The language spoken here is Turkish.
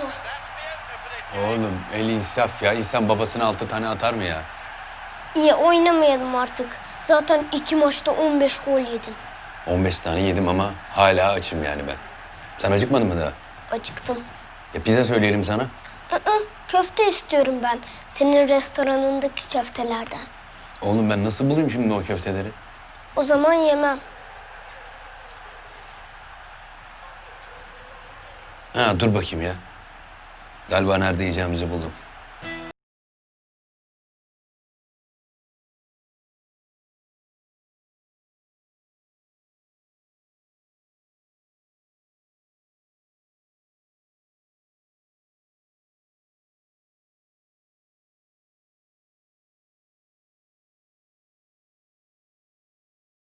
oldu. Oğlum el insaf ya. İnsan babasına altı tane atar mı ya? İyi oynamayalım artık. Zaten iki maçta 15 gol yedin. 15 tane yedim ama hala açım yani ben. Sen acıkmadın mı daha? Acıktım. Ya pizza söyleyelim sana. Aa, köfte istiyorum ben. Senin restoranındaki köftelerden. Oğlum ben nasıl bulayım şimdi o köfteleri? O zaman yemem. Ha dur bakayım ya. Galiba nerede yiyeceğimizi buldum.